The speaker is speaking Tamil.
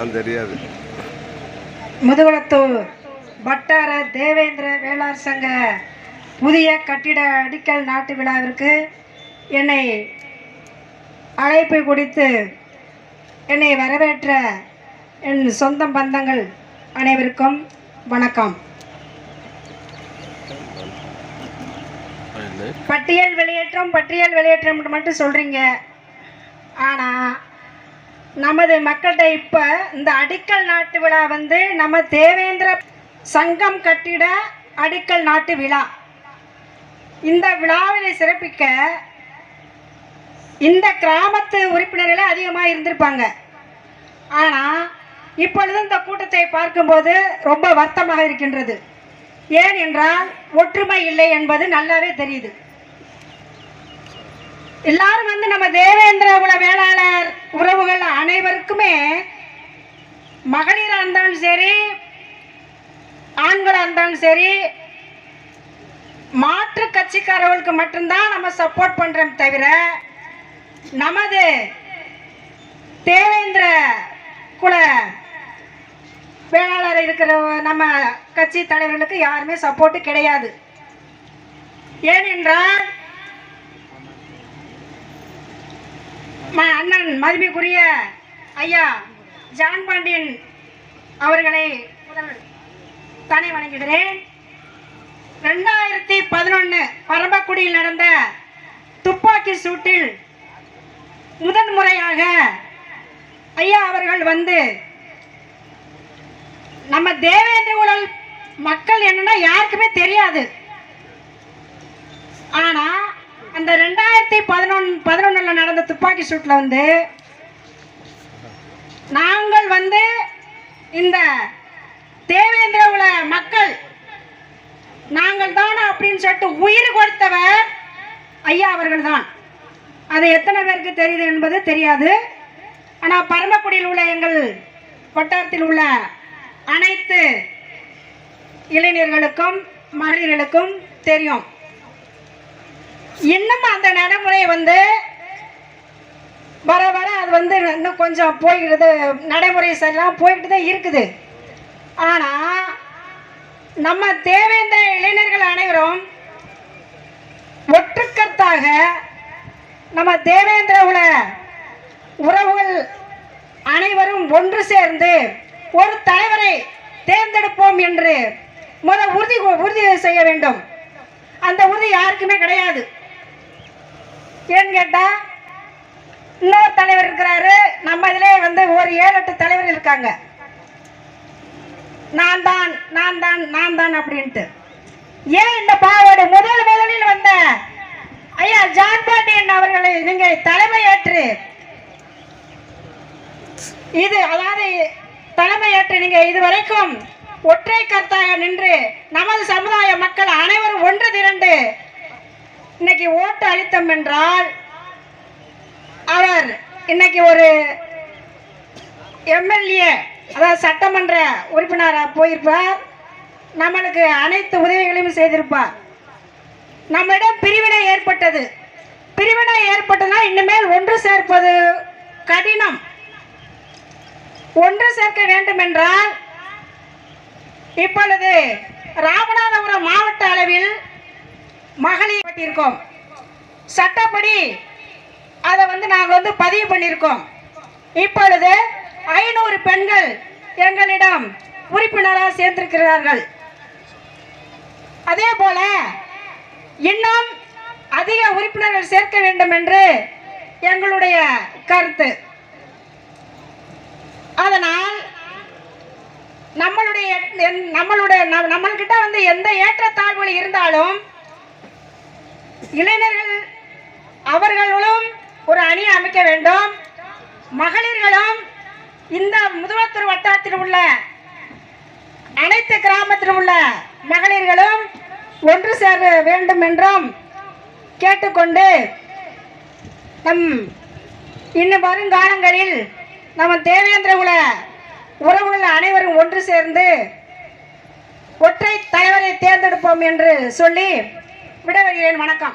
அதெல்லாம் தெரியாது. முதுகுளத்தூர் வட்டார தேவேந்திர வேளாண் சங்க புதிய கட்டிட அடிக்கல் நாட்டு விழாவிற்கு என்னை அழைப்பு கொடுத்து என்னை வரவேற்ற என் சொந்த பந்தங்கள் அனைவருக்கும் வணக்கம். பட்டியல் வெளியேற்றம் பட்டியல் வெளியேற்றம் மட்டும் சொல்கிறீங்க ஆனால் நமது மக்கள்கிட்ட இப்போ இந்த அடிக்கல் நாட்டு விழா வந்து நம்ம தேவேந்திர சங்கம் கட்டிட அடிக்கல் நாட்டு விழா. இந்த விழாவினை சிறப்பிக்க இந்த கிராமத்து உறுப்பினர்களே அதிகமாக இருந்திருப்பாங்க. ஆனால் இப்பொழுது இந்த கூட்டத்தை பார்க்கும்போது ரொம்ப வருத்தமாக இருக்கின்றது. ஏன் என்றால் ஒற்றுமை இல்லை என்பது நல்லாவே தெரியுது. எல்லாரும் வந்து நம்ம தேவேந்திர உல வேளாளர் உர அனைவருக்குமே மகளிராக இருந்தாலும் சரி ஆண்களாக இருந்தாலும் சரி மாற்று கட்சிக்காரர்களுக்கு மட்டும்தான் நம்ம சப்போர்ட் பண்றோம் தவிர நமது தேவேந்திர குல வேளாளர் இருக்கிற நம்ம கட்சி தலைவர்களுக்கு யாருமே சப்போர்ட் கிடையாது. ஏனென்றால் அண்ணன் மதிப்புக்குரிய ஐயா ஜான் பாண்டியன் அவர்களை முதல்வர் தானே வணங்குகிறேன். ரெண்டாயிரத்தி பதினொன்று பரம்பக்குடியில் நடந்த துப்பாக்கி சூட்டில் முதன் முறையாக ஐயா அவர்கள் வந்து நம்ம தேவேந்திர குழல் மக்கள் என்னன்னா யாருக்குமே தெரியாது. ஆனா அந்த ரெண்டாயிரத்தி பதினொன்று பதினொன்றில் நடந்த துப்பாக்கி சூட்டில் வந்து நாங்கள் வந்து இந்த தேவேந்திர குல மக்கள் நாங்கள் தான் அப்படின்னு சொல்லிட்டு உயிர் கொடுத்தவர் ஐயா அவர்கள் தான் அது எத்தனை பேருக்கு தெரியுது என்பது தெரியாது. ஆனால் பரமக்குடியில் உள்ள எங்கள் வட்டாரத்தில் உள்ள அனைத்து இளைஞர்களுக்கும் மகளிர்களுக்கும் தெரியும். இன்னும் அந்த நடைமுறை வந்து வர வர அது வந்து இன்னும் கொஞ்சம் போய்கிறது நடைமுறை சரியெல்லாம் போய்கிட்டு தான் இருக்குது. ஆனால் நம்ம தேவேந்திர இளைஞர்கள் அனைவரும் ஒற்றுக்கத்தாக நம்ம தேவேந்திர உல உறவுகள் அனைவரும் ஒன்று சேர்ந்து ஒரு தலைவரை தேர்ந்தெடுப்போம் என்று முத உறுதி உறுதி செய்ய வேண்டும். அந்த உறுதி யாருக்குமே கிடையாது. ஏன்னு கேட்டால் இன்னொரு தலைவர் இருக்கிறாரு. நம்ம இதிலே வந்து ஒரு ஏழு எட்டு தலைவர் இருக்காங்க. நான் தான் நான் தான் நான் தான் அப்படின்ட்டு. ஏன் இந்த பாவோடு முதல் முதலில் வந்த? ஐயா ஜான் பாண்டியன் அவர்களை நீங்க தலைமை ஏற்று இது அதாவது தலைமை ஏற்று நீங்க இதுவரைக்கும் ஒற்றை கருத்தாக நின்று நமது சமுதாய மக்கள் அனைவரும் ஒன்று திரண்டு இன்னைக்கு ஓட்டு அளித்தம் என்றால் அவர் இன்னைக்கு ஒரு எம்எல்ஏ அதாவது சட்டமன்ற உறுப்பினராக போயிருப்பார். நம்மளுக்கு அனைத்து உதவிகளையும் செய்திருப்பார். நம்மிடம் பிரிவினை ஏற்பட்டது. பிரிவினை ஏற்பட்டதுனால் இனிமேல் ஒன்று சேர்ப்பது கடினம். ஒன்று சேர்க்க வேண்டும் என்றால் இப்பொழுது ராமநாதபுரம் மாவட்ட அளவில் மகளிர் பட்டிருக்கோம். சட்டப்படி அதை வந்து நாங்கள் வந்து பதிவு பண்ணியிருக்கோம். இப்பொழுது ஐநூறு பெண்கள் எங்களிடம் உறுப்பினராக சேர்ந்திருக்கிறார்கள். அதே போல இன்னும் அதிக உறுப்பினர்கள் சேர்க்க வேண்டும் என்று எங்களுடைய கருத்து. அதனால் நம்மளுடைய என்- நம்மளுடைய நம்மள்கிட்ட வந்து எந்த ஏற்றத்தாழ்வுகள் இருந்தாலும் இளைஞர்கள் அவர்களும் ஒரு அணி அமைக்க வேண்டும். மகளிர்களும் இந்த முதுவத்தூர் வட்டாரத்தில் உள்ள அனைத்து கிராமத்தில் உள்ள மகளிர்களும் ஒன்று சேர வேண்டும் என்றும் கேட்டுக்கொண்டு நம் இன்னும் வருங்காலங்களில் நம்ம தேவேந்திர உல உறவுகள் அனைவரும் ஒன்று சேர்ந்து ஒற்றை தலைவரை தேர்ந்தெடுப்போம் என்று சொல்லி விடைபெறுகிறேன். வணக்கம்.